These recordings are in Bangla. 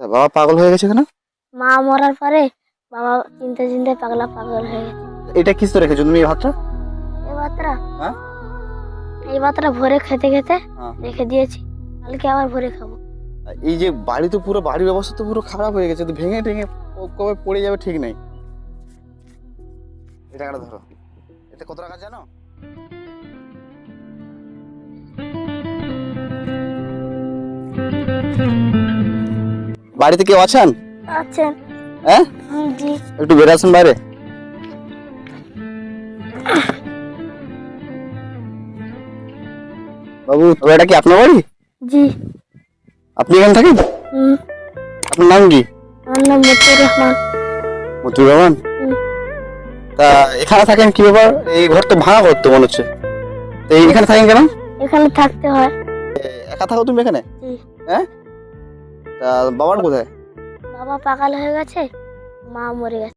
বাবা পাগল হয়ে গেছে কেন? মা মরার পরে বাবা চিনতে চিনতে পাগলা পাগল হয়ে গেছে। এটা কিস রেখেছো তুমি এই ভাতটা? এই ভাতটা? হ্যাঁ? এই ভাতটা ভরে খেতে খেতে হ্যাঁ। রেখে দিয়েছি। কালকে আবার ভরে খাব। এই যে বাড়ি তো পুরো বাড়ির অবস্থা তো পুরো খারাপ হয়ে গেছে ভেঙে ও কবে পড়ে যাবে ঠিক নেই। এই টাকাটা ধরো? এতে কত টাকা জানো? বাড়িতে কেউ আছেন? আছেন। হ্যাঁ? জি। একটু বেড়ে আসুন বাইরে। বাবু তো এটা কি আপনার বাড়ি? জি। আপনি এখানে থাকেন? আপনার নাম কি? আমার নাম মতিউর রহমান। মতিউর রহমান? তা এখানে থাকেন কি ব্যাপার? এই ঘর তো ভাঙা ঘর তো মনে হচ্ছে। তো এখানে থাকেন কেন? এখানে থাকতে হয়। একা থাকো তুমি এখানে? হ্যাঁ? তা বাবার কোথায়? বাবা পাগল হয়ে গেছে মা মরে গেছে।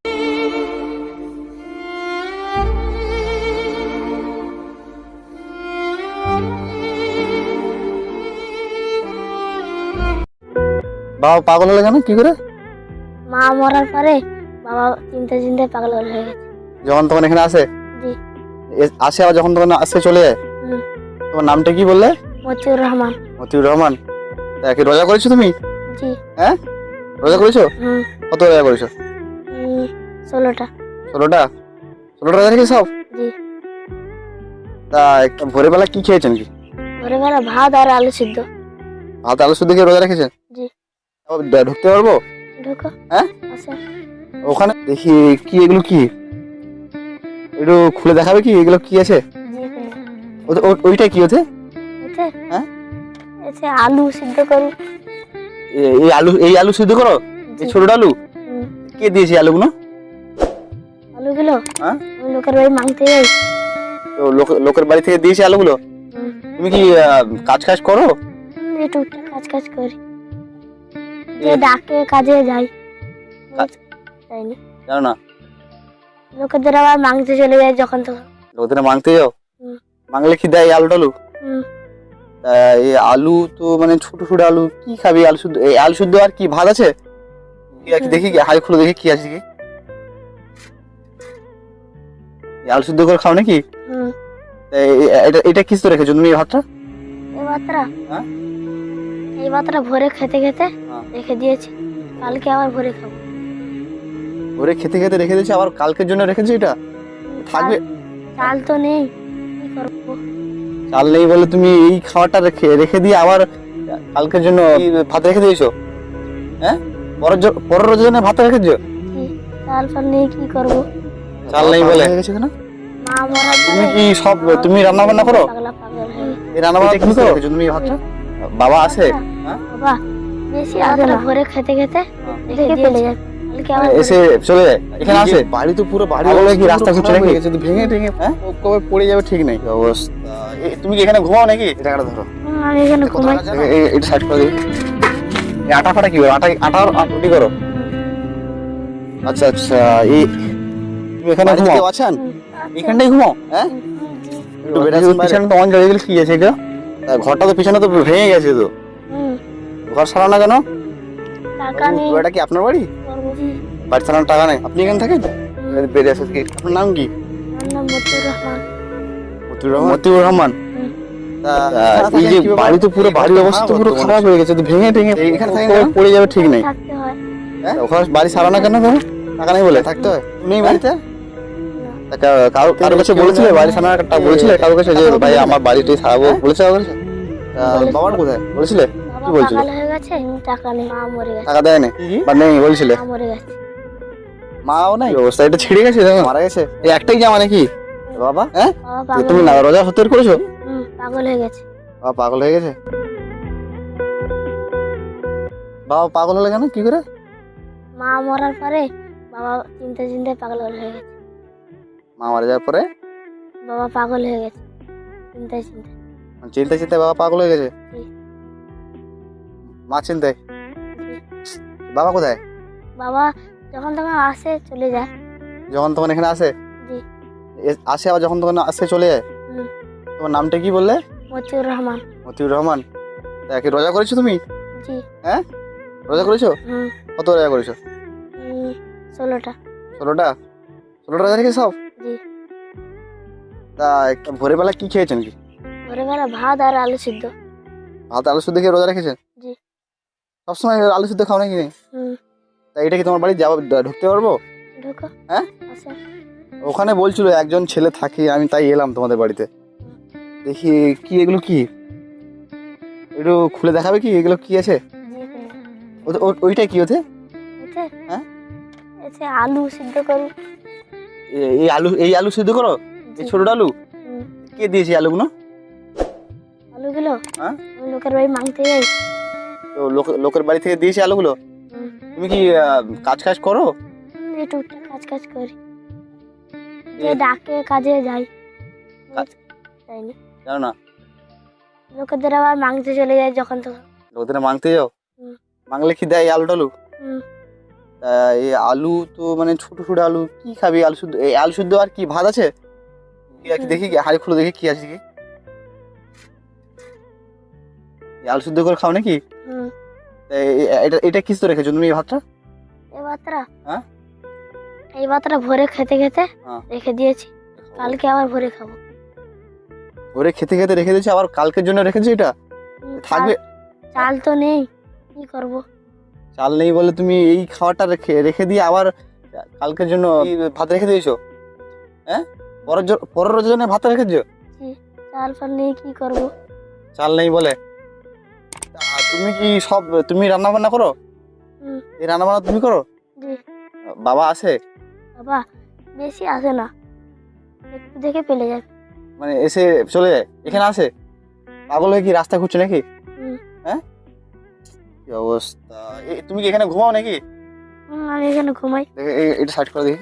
বাবা পাগল হলে কেন? কি করে? মা মরার পরে বাবা চিনতে চিনতে পাগল হয়ে গেছে। যখন তখন এখানে আসে? জি। আসে আবার যখন তখন আসে চলে যায়? তোমার নামটা কি বললে? মতিউর রহমান। মতিউর রহমান। তা কি রোজা করেছ তুমি? জি হ্যাঁ? রোজা করেছ? কত রোজা করেছ? ষোলোটা। ষোলোটা? ষোলোটা রোজা রেখে সব? জি। তা ভোরবেলা কি খেয়েছেন কি? ভোরবেলা ভাত আর আলু সিদ্ধ। ভাত আলু শুদ্ধ খেয়ে রোজা রেখেছেন? জি। ঢুকতে পারব? ঢোকো। হ্যাঁ? আছে ওখানে দেখি কি এগুলো কি? একটু খুলে দেখাবে কি এগুলো কি আছে? ওইটা কি এতে? হ্যাঁ? আলু সিদ্ধ করি। এ- এই আলু এই আলু সিদ্ধ করো। এই ছোট আলু কে দিয়েছে আলুগুলো? আলুগুলো? হ্যাঁ? লোকের বাড়ি মাংতে যাই তো লোকের বাড়ি থেকে দিয়েছে আলুগুলো? তুমি কি কাজ কাজ করো? এই কাজ কাজ করি। যে ডাকে কাজে যাই। কাজ- যাইনি জানো না। লোকেদের আবার মাংতে চলে যায় যখন তখন। লোকেদের মাংতে যাও। মাংলে কি দেয় আলু টালু হুম, এই আলু তো মানে ছোট ছোট আলু কি খাবি? আলু শুদ্ধ এই আলু শুদ্ধ আর কি ভাত আছে? দেখি হাই খুলে দেখি কি আছে কি আলু শুদ্ধ করে খাও নাকি? এটা এটা কিস তো রেখেছো তুমি এই ভাতটা? এই ভাতটা? হ্যাঁ? এই ভাতটা ভরে খেতে খেতে হ্যাঁ। রেখে দিয়েছি। কালকে আবার ভরে খাব। ওরে খেতে খেতে রেখে দিয়েছে আবার কালকের জন্য রেখেছো এটা? থাকবে? চাল- চাল তো নেই কি করব? চাল নেই বলে তুমি এই খাবারটা রেখে রেখে দিয়ে আবার কালকের জন্য ভাত রেখে দিয়েছ? হ্যাঁ? পরের পরের রোজের জন্য ভাত রেখেছো চাল ফাল নেই কি করব? চাল নেই বলে। গেছে কেন? তুমি কি সব তুমি রান্না বান্না করো? পাগলা পাগল হয়ে। গেছে। এই রান্না বান্না কি করো? তুমি ভাতটা? বাবা আছে? হ্যাঁ? বাবা বেশি আসে না। ভরে খেতে খেতে রেখে চলে যায় এসে চলে যায়। এখানে আসে? বাড়ি তো পুরো বাড়ি কি রাস্তা খুঁজছে নাকি গেছে। ভেঙে টেঙে হ্যাঁ? কবে পড়ে যাবে ঠিক নেই। অবস্থা? তুমি কি এখানে ঘুমাও নাকি? টাকাটা ধরো? আমি এখানে ঘুমাই। এ- এ- এটা সাইড করে দিই। আটা ফাটা কি করো? আটা আটা আর রুটি করো। আচ্ছা আচ্ছা এই তুমি এখানে ঘুমাও। আছেন? এখানটাই ঘুমাও। হ্যাঁ? একটু বেড়ে পিছনে তো অন জায়গায় কি আছে এটা ঘরটা তো পিছনে তো ভেঙে গেছে তো। ঘর সারানো কেন? টাকা নেই। এটা কি আপনার বাড়ি? বাড়ি সারানোর টাকা নেই। আপনি এখানে থাকেন? বেড়ে আসে কি আপনার নাম কি? আমার নাম মতিউর রহমান। মতিউর রহমান? এই যে বাড়ি তো পুরো বাড়ির অবস্থা তো পুরো খারাপ হয়ে গেছে তো ভেঙে কবে পড়ে যাবে ঠিক নেই। হ্যাঁ। ওখানে বাড়ি সারানো কেন তুমি টাকা নেই বলে থাকতে হয়। নেই বাড়িতে? কারও কারও কাছে বলেছিলে? বাড়ি সারানোর বলেছিলে কারও কাছে যে ভাই আমার বাড়িটাই সারাবো? বলেছে কারও কাছে? বাবার কোথায়? বলেছিলে? কি বলছিল? হয়ে টাকা নেই মা মরে গেছে। টাকা দেয় না বা নেই বলছিলে? মা মরে গেছে। মাও নাই? অবস্থা? এটা ছিঁড়ে গেছে মারা গেছে? এই একটাই জামা নাকি? বাবা? হ্যাঁ? তুমি না রোজা সত্যি করেছ? পাগল হয়ে গেছে। বাবা পাগল হয়ে গেছে? বাবা পাগল হলে কেন? কি করে? মা মরার পরে বাবা চিনতে চিনতে পাগল হয়ে গেছে। মা মারা যাওয়ার পরে? বাবা পাগল হয়ে গেছে চিন্তে চিনতে। চিন্তা চিন্তা বাবা পাগল হয়ে গেছে? মা চিন্তায় বাবা কোথায়? বাবা যখন তখন আসে চলে যায়। যখন তখন এখানে আসে? এ- আসে আবার যখন তখন আসে চলে যায়? হুম, তোমার নামটা কি বললে? মতিউর রহমান। মতিউর রহমান। তা কি রোজা করেছ তুমি? জি। হ্যাঁ? রোজা করেছ? হুম। কত রোজা করেছ? ষোলোটা। ষোলোটা? ষোলোটা রোজা রেখে সব? জি। তা ভোরের বেলা কি খেয়েছেন কি? ভোরবেলা ভাত আর আলু সিদ্ধ। ভাত আলু শুদ্ধ খেয়ে রোজা রেখেছেন? জি। সবসময় আলু শুদ্ধ খাও নাকি? হুম। তা এটা কি তোমার বাড়ি যাব ঢুকতে পারব? ঢোকো। হ্যাঁ? আসেন ওখানে বলছিল একজন ছেলে থাকে আমি তাই এলাম তোমাদের বাড়িতে। দেখি কি এগুলো কি? একটু খুলে দেখাবে কি এগুলো কি আছে? ওইটা কি ওতে? হ্যাঁ? আলু সিদ্ধ করি এই আলু এই আলু সিদ্ধ করো? এই ছোটটা আলু? কে দিয়েছে আলুগুলো? আলুগুলো? হ্যাঁ? লোকের বাড়ি মাংতে যাই তো লোকের বাড়ি থেকে দিয়েছে আলুগুলো। তুমি কি কাজ কাজ করো? টুকটাক কাজ কাজ করি। যে ডাকে কাজে যাই কাজ- যাইনি জানো না। লোকেদের আবার মাংতে চলে যায় যখন তখন। লোকেদের মাংতে যাও। মাংলে কি দেয় আলু টালু? এই আলু তো মানে ছোট ছোট আলু কি খাবি? আলু শুদ্ধ এই আলু শুদ্ধ আর কি? ভাত আছে? দেখি হাড়ি খুলে দেখি কি আছে কি। এই আলু শুদ্ধ করে খাও নাকি? এটা এটা কিস তো রেখেছো তুমি এই ভাতটা? এই ভাতটা? হ্যাঁ? এই ভাতটা ভরে খেতে খেতে হ্যাঁ। রেখে দিয়েছি। কালকে আবার ভোরে খাব। ওরে খেতে খেতে রেখে দিয়েছি আবার কালকের জন্য রেখেছো এটা? থাকবে? চাল- তো নেই কি করব? চাল নেই বলে তুমি এই খাবারটা রেখে রেখে দিয়ে আবার কালকের জন্য ভাত রেখে দিয়েছ? হ্যাঁ? পরের পরের রোজের জন্য ভাত রেখেছো? চাল ফাল নেই কি করব? চাল নেই বলে? তুমি কি সব তুমি রান্না বান্না করো এই রান্না বান্না তুমি করো? জি। বাবা আসে? বাবা বেশি আসে না। একটু দেখে পেলে যাবে মানে এসে চলে যায়? এখানে আসে? পাগল হয়ে কি রাস্তা খুঁজছো নাকি? হ্যাঁ? কি অবস্থা? তুমি কি এখানে ঘুমাও নাকি? আমি এখানে ঘুমাই। এটা সার্চ করে দেখি।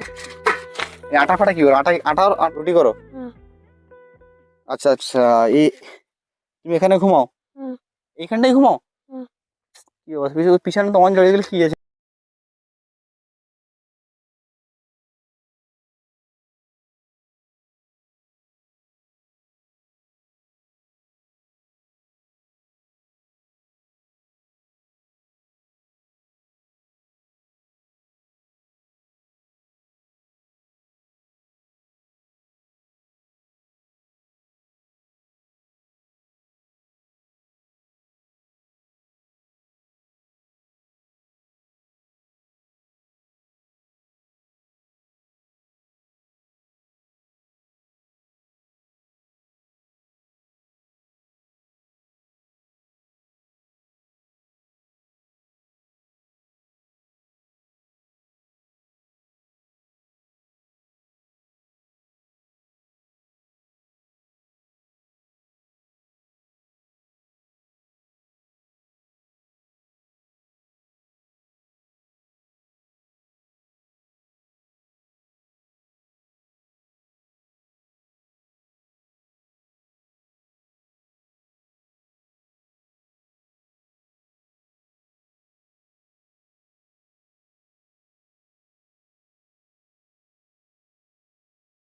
আটা ফাটা কি করো আটা আটা রুটি করো? আচ্ছা আচ্ছা এই তুমি এখানে ঘুমাও? হুম। এইখানটাই ঘুমাও? কি অবস্থা? পিছনে- পিছনে তো অন জড়িয়ে গেলে কি আছে?